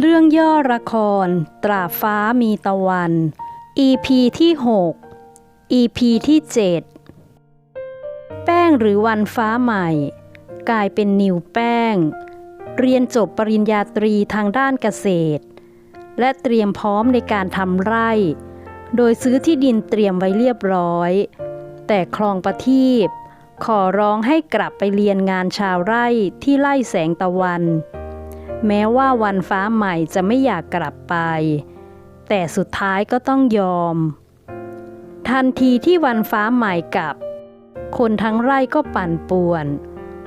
เรื่องย่อละคร ตราฟ้ามีตะวัน EP ที่ 6 EP ที่ 7 แป้งหรือวันฟ้าใหม่ กลายเป็นนิวแป้ง เรียนจบปริญญาตรีทางด้านเกษตร และเตรียมพร้อมในการทำไร่ โดยซื้อที่ดินเตรียมไว้เรียบร้อย แต่คลองประทีปขอร้องให้กลับไปเรียนงานชาวไร่ที่ไล่แสงตะวัน แม้ว่าวันฟ้าใหม่จะไม่อยากกลับไป แต่สุดท้ายก็ต้องยอม ทันทีที่วันฟ้าใหม่กลับ คนทั้งไร่ก็ปั่นป่วน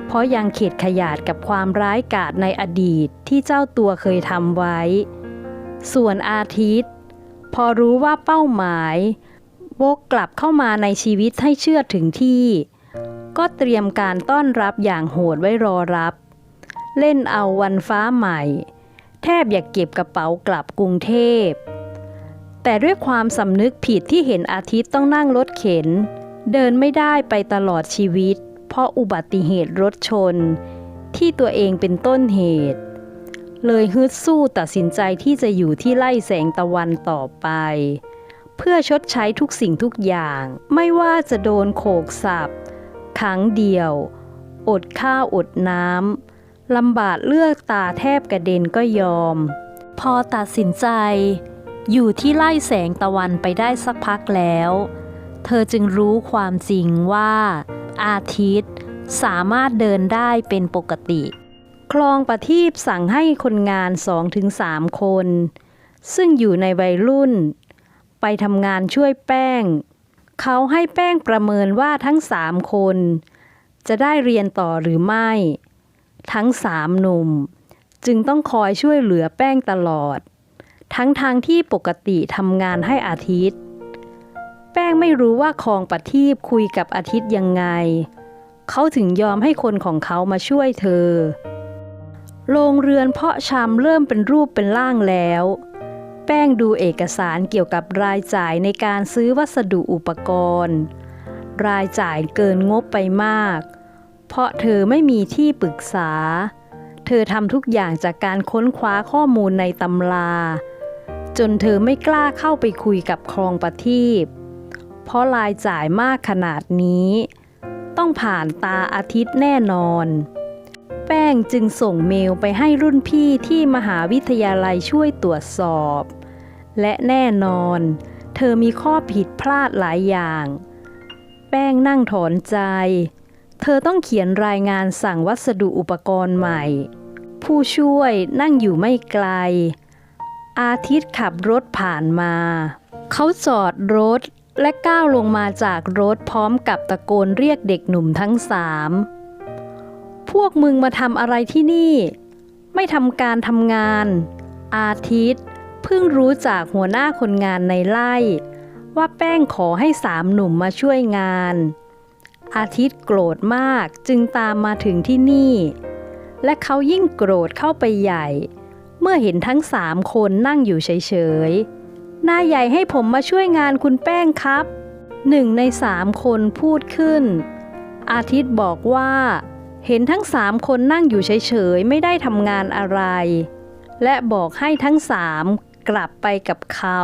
เพราะยังเข็ดขยาดกับความร้ายกาจในอดีตที่เจ้าตัวเคยทำไว้ ส่วนอาทิตย์ พอรู้ว่าเป้าหมาย วกกลับเข้ามาในชีวิตให้เชื่อถึงที่ ก็เตรียมการต้อนรับอย่างโหดไว้รอรับ เล่นเอาวันฟ้าใหม่ แทบอยากเก็บกระเป๋ากลับกรุงเทพ แต่ด้วยความสำนึกผิดที่เห็นอาทิตย์ต้องนั่งรถเข็น เดินไม่ได้ไปตลอดชีวิต เพราะอุบัติเหตุรถชน ที่ตัวเองเป็นต้นเหตุ เลยฮึดสู้ตัดสินใจที่จะอยู่ที่ไล่แสงตะวันต่อไปเพื่อชดใช้ทุกสิ่งทุกอย่าง ไม่ว่าจะโดนโขกสับขังเดียว อดข้าวอดน้ำ ลำบากเลือกตาแทบกระเด็นก็ยอม พอตัดสินใจ อยู่ที่ไล่แสงตะวันไปได้สักพักแล้ว เธอจึงรู้ความจริงว่า อาทิตย์สามารถเดินได้เป็นปกติ คลองประทีปสั่งให้คนงานสองถึงสามคน ซึ่งอยู่ในวัยรุ่น ไปทำงานช่วยแป้ง เขาให้แป้งประเมินว่าทั้งสามคน จะได้เรียนต่อหรือไม่ ทั้งสามหนุ่ม จึงต้องคอยช่วยเหลือแป้งตลอด ทั้งทางที่ปกติทำงานให้อาทิตย์ แป้งไม่รู้ว่าคลองประทีปคุยกับอาทิตย์ยังไง เขาถึงยอมให้คนของเขามาช่วยเธอ โรงเรือนเพาะชำเริ่มเป็นรูปเป็นร่างแล้ว แป้งดูเอกสารเกี่ยวกับรายจ่ายในการซื้อวัสดุอุปกรณ์ รายจ่ายเกินงบไปมากเเพราะเธอไม่มีที่ปรึกษา เธอทำทุกอย่างจากการค้นคว้าข้อมูลในตำรา จนเธอไม่กล้าเข้าไปคุยกับคลองประทีปเพราะรายจ่ายมากขนาดนี้ ต้องผ่านตาอาทิตย์แน่นอน แป้งจึงส่งเมลไปให้รุ่นพี่ที่มหาวิทยาลัยช่วยตรวจสอบ และแน่นอน เธอมีข้อผิดพลาดหลายอย่าง แป้งนั่งถอนใจ เธอต้องเขียนรายงานสั่งวัสดุอุปกรณ์ใหม่ ผู้ช่วยนั่งอยู่ไม่ไกล อาทิตย์ขับรถผ่านมา เขาจอดรถและก้าวลงมาจากรถพร้อมกับตะโกนเรียกเด็กหนุ่มทั้งสามพวกมึงมาทำอะไรที่นี่ ไม่ทำการทำงาน อาทิตย์ เพิ่งรู้จากหัวหน้าคนงานในไร่ว่าแป้งขอให้สามหนุ่มมาช่วยงาน อาทิตย์โกรธมากจึงตามมาถึงที่นี่ และเขายิ่งโกรธเข้าไปใหญ่ เมื่อเห็นทั้งสามคนนั่งอยู่เฉยๆนายใหญ่ให้ผมมาช่วยงานคุณแป้งครับหนึ่งในสามคนพูดขึ้น อาทิตย์บอกว่า เห็นทั้งสามคนนั่งอยู่เฉยๆ ไม่ได้ทำงานอะไร และบอกให้ทั้งสามกลับไปกับเขา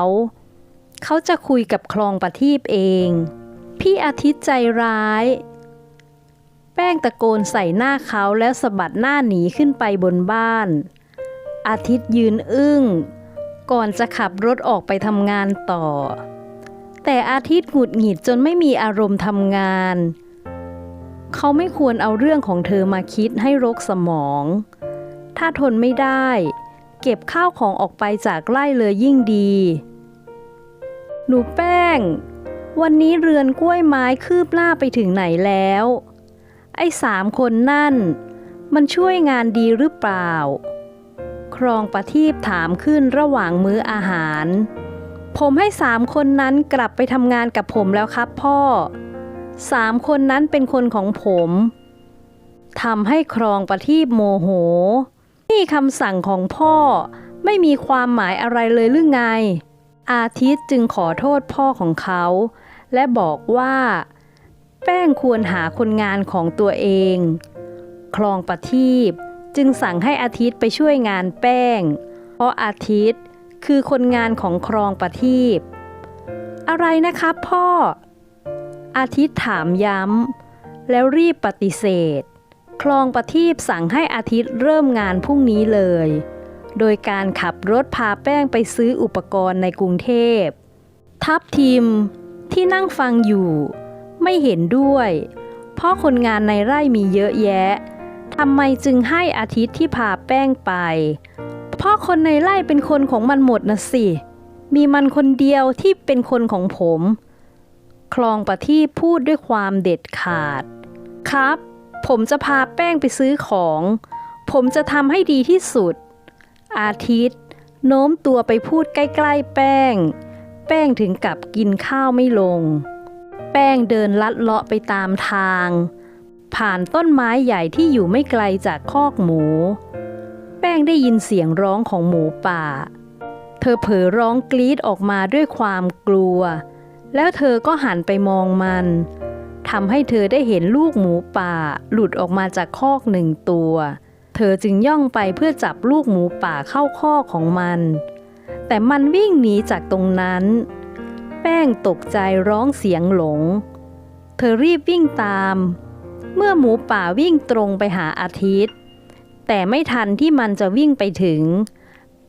เขาจะคุยกับคลองประทีปเอง พี่อาทิตย์ใจร้าย แป้งตะโกนใส่หน้าเขาแล้วสะบัดหน้าหนีขึ้นไปบนบ้าน อาทิตย์ยืนอึ้ง ก่อนจะขับรถออกไปทำงานต่อ แต่อาทิตย์หงุดหงิดจนไม่มีอารมณ์ทำงาน เขาไม่ควรเอาเรื่องของเธอมาคิดให้รกสมอง ถ้าทนไม่ได้ เก็บข้าวของออกไปจากไร่เลยยิ่งดี หนูแป้ง วันนี้เรือนกล้วยไม้คืบหน้าไปถึงไหนแล้ว ไอ้สามคนนั่น มันช่วยงานดีหรือเปล่า ครองประทีปถามขึ้นระหว่างมื้ออาหาร ผมให้สามคนนั้นกลับไปทำงานกับผมแล้วครับพ่อ สามคนนั้นเป็นคนของผมทำให้ครองประทีปโมโห นี่คำสั่งของพ่อไม่มีความหมายอะไรเลยหรือไง อาทิตย์จึงขอโทษพ่อของเขา และบอกว่า แป้งควรหาคนงานของตัวเอง คลองประทีปจึงสั่งให้อาทิตย์ไปช่วยงานแป้ง เพราะอาทิตย์คือคนงานของครองประทีปอะไรนะครับพ่อ อาทิตย์ถามย้ำ แล้วรีบปฏิเสธ คลองประทีปสั่งให้อาทิตย์เริ่มงานพรุ่งนี้เลย โดยการขับรถพาแป้งไปซื้ออุปกรณ์ในกรุงเทพ ทับทิมที่นั่งฟังอยู่ ไม่เห็นด้วย เพราะคนงานในไร่มีเยอะแยะทำไมจึงให้อาทิตย์ที่พาแป้งไป เพราะคนในไร่เป็นคนของมันหมดนะสิ มีมันคนเดียวที่เป็นคนของผม คลองประทีปพูดด้วยความเด็ดขาด ครับ ผมจะพาแป้งไปซื้อของ ผมจะทำให้ดีที่สุด อาทิตย์ โน้มตัวไปพูดใกล้ๆแป้ง แป้งถึงกับกินข้าวไม่ลง แป้งเดินลัดเลาะไปตามทาง ผ่านต้นไม้ใหญ่ที่อยู่ไม่ไกลจากคอกหมู แป้งได้ยินเสียงร้องของหมูป่า เธอเผลอร้องกรีดออกมาด้วยความกลัว แล้วเธอก็หันไปมองมันทำให้เธอได้เห็นลูกหมูป่าหลุดออกมาจากคอกหนึ่งตัว เธอจึงย่องไปเพื่อจับลูกหมูป่าเข้าคอของมัน แต่มันวิ่งหนีจากตรงนั้น แป้งตกใจร้องเสียงหลง เธอรีบวิ่งตาม เมื่อหมูป่าวิ่งตรงไปหาอาทิตย์ แต่ไม่ทันที่มันจะวิ่งไปถึง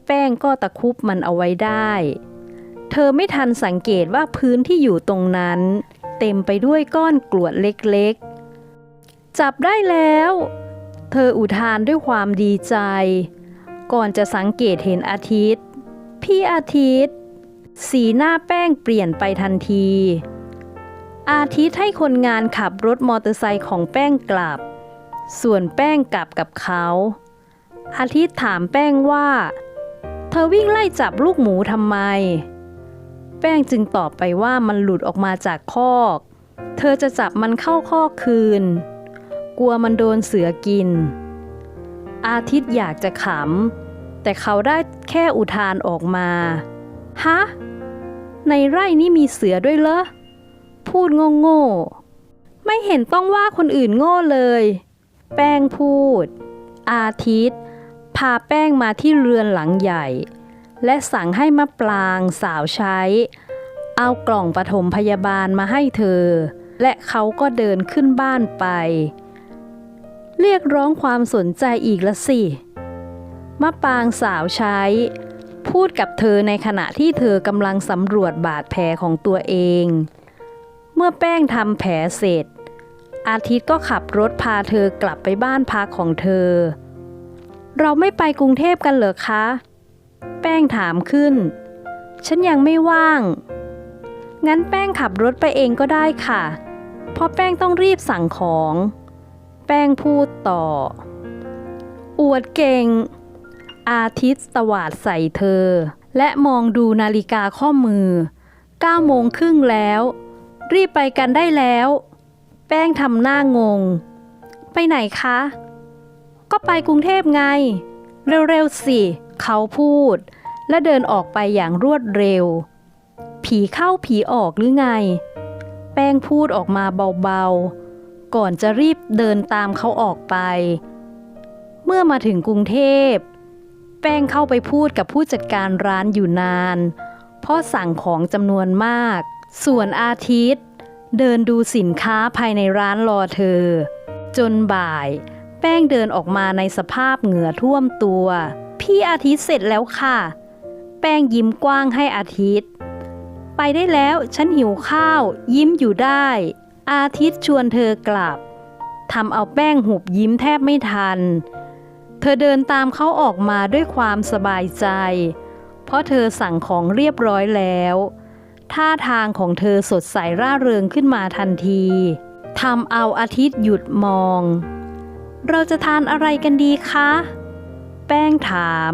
แป้งก็ตะคุบมันเอาไว้ได้ เธอไม่ทันสังเกตว่าพื้นที่อยู่ตรงนั้น เต็มไปด้วยก้อนกรวดเล็กๆ จับได้แล้ว เธออุทานด้วยความดีใจ ก่อนจะสังเกตเห็นอาทิตย์ พี่อาทิตย์ สีหน้าแป้งเปลี่ยนไปทันที อาทิตย์ให้คนงานขับรถมอเตอร์ไซค์ของแป้งกลับ ส่วนแป้งกลับกับเขา อาทิตย์ถามแป้งว่า เธอวิ่งไล่จับลูกหมูทำไม แป้งจึงตอบไปว่ามันหลุดออกมาจากคอก เธอจะจับมันเข้าคอกคืน กลัวมันโดนเสือกิน อาทิตย์อยากจะขำ แต่เขาได้แค่อุทานออกมา ฮะ ในไร่นี่มีเสือด้วยเหรอ พูดโง่ๆ ไม่เห็นต้องว่าคนอื่นโง่เลย แป้งพูด อาทิตย์ พาแป้งมาที่เรือนหลังใหญ่ และสั่งให้มะปรางสาวใช้ เอากล่องปฐมพยาบาลมาให้เธอ และเขาก็เดินขึ้นบ้านไป เรียกร้องความสนใจอีกละสิ มะปางสาวใช้ พูดกับเธอในขณะที่เธอกำลังสำรวจบาดแผลของตัวเอง เมื่อแป้งทำแผลเสร็จ อาทิตย์ก็ขับรถพาเธอกลับไปบ้านพักของเธอ เราไม่ไปกรุงเทพกันเหรอคะ แป้งถามขึ้น ฉันยังไม่ว่าง งั้นแป้งขับรถไปเองก็ได้ค่ะ เพราะแป้งต้องรีบสั่งของ แป้งพูดต่อ อวดเก่ง อาทิตย์ตวาดใส่เธอ และมองดูนาฬิกาข้อมือ9โมงครึ่งแล้ว รีบไปกันได้แล้ว แป้งทำหน้างง ไปไหนคะ ก็ไปกรุงเทพไง เร็วๆสิ เขาพูด และเดินออกไปอย่างรวดเร็ว ผีเข้าผีออกหรือไง แป้งพูดออกมาเบาๆ ก่อนจะรีบเดินตามเขาออกไป เมื่อมาถึงกรุงเทพ แป้งเข้าไปพูดกับผู้จัดการร้านอยู่นาน เพราะสั่งของจำนวนมาก ส่วนอาทิตย์ เดินดูสินค้าภายในร้านรอเธอ จนบ่าย แป้งเดินออกมาในสภาพเหงื่อท่วมตัว พี่อาทิตย์เสร็จแล้วค่ะ แป้งยิ้มกว้างให้อาทิตย์ ไปได้แล้วฉันหิวข้าว ยิ้มอยู่ได้ อาทิตย์ชวนเธอกลับทำเอาแป้งหุบยิ้มแทบไม่ทัน เธอเดินตามเขาออกมาด้วยความสบายใจ เพราะเธอสั่งของเรียบร้อยแล้ว ท่าทางของเธอสดใสร่าเริงขึ้นมาทันทีทำเอาอาทิตย์หยุดมอง เราจะทานอะไรกันดีคะ แป้งถาม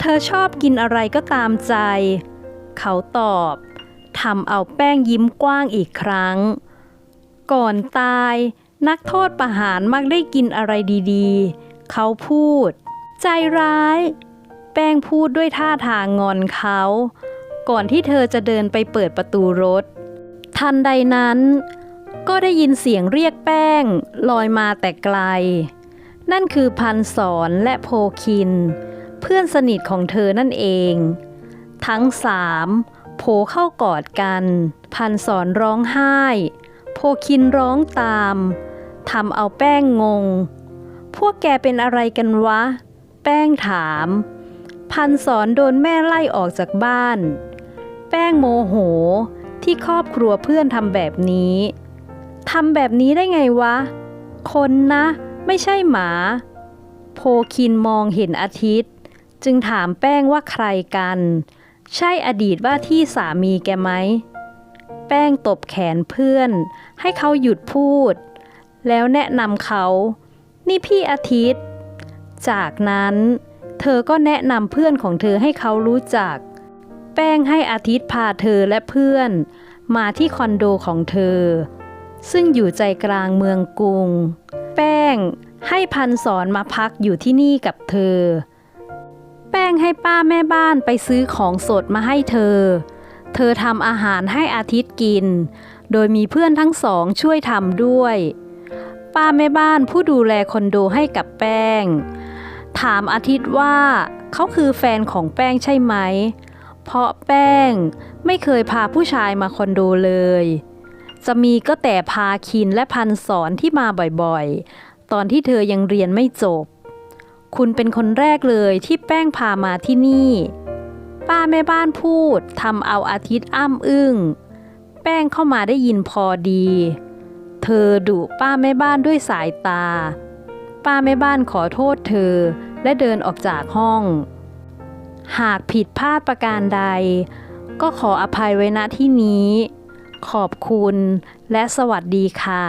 เธอชอบกินอะไรก็ตามใจ เขาตอบทำเอาแป้งยิ้มกว้างอีกครั้ง ก่อนตาย นักโทษประหารมักได้กินอะไรดีๆ เขาพูด ใจร้าย แป้งพูดด้วยท่าทางงอนเขา ก่อนที่เธอจะเดินไปเปิดประตูรถ ทันใดนั้น ก็ได้ยินเสียงเรียกแป้ง ลอยมาแต่ไกล นั่นคือพันสอนและโพคิน เพื่อนสนิทของเธอนั่นเอง ทั้งสามโผเข้ากอดกัน พันสอนร้องไห้ คินร้องตามทำเอาแป้งงง พวกแกเป็นอะไรกันวะ แป้งถาม พันสอนโดนแม่ไล่ออกจากบ้าน แป้งโมโหที่ครอบครัวเพื่อนทำแบบนี้ทำแบบนี้ได้ไงวะ คนนะ ไม่ใช่หมา โพคินมองเห็นอาทิตย์ จึงถามแป้งว่าใครกัน ใช่อดีตว่าที่สามีแกไหม ป้งตบแขนเพื่อน ให้เขาหยุดพูด แล้วแนะนำเขา นี่พี่อาทิตย์ จากนั้นเธอก็แนะนำเพื่อนของเธอให้เขารู้จัก แป้งให้อาทิตย์พาเธอและเพื่อน มาที่คอนโดของเธอ ซึ่งอยู่ใจกลางเมืองกรุง แป้งให้พันสอนมาพักอยู่ที่นี่กับเธอ แป้งให้ป้าแม่บ้านไปซื้อของสดมาให้เธอ เธอทำอาหารให้อาทิตย์กิน โดยมีเพื่อนทั้งสองช่วยทำด้วย ป้าแม่บ้านผู้ดูแลคอนโดให้กับแป้ง ถามอาทิตย์ว่าเขาคือแฟนของแป้งใช่ไหม เพราะแป้งไม่เคยพาผู้ชายมาคอนโดเลย จะมีก็แต่พาคินและพันสอนที่มาบ่อยๆ ตอนที่เธอยังเรียนไม่จบ คุณเป็นคนแรกเลยที่แป้งพามาที่นี่ ป้าแม่บ้านพูดทำเอาอาทิตย์อ้ำอึ้ง แป้งเข้ามาได้ยินพอดี เธอดุป้าแม่บ้านด้วยสายตา ป้าแม่บ้านขอโทษเธอและเดินออกจากห้อง หากผิดพลาดประการใด ก็ขออภัยไว้ณที่นี้ ขอบคุณและสวัสดีค่ะ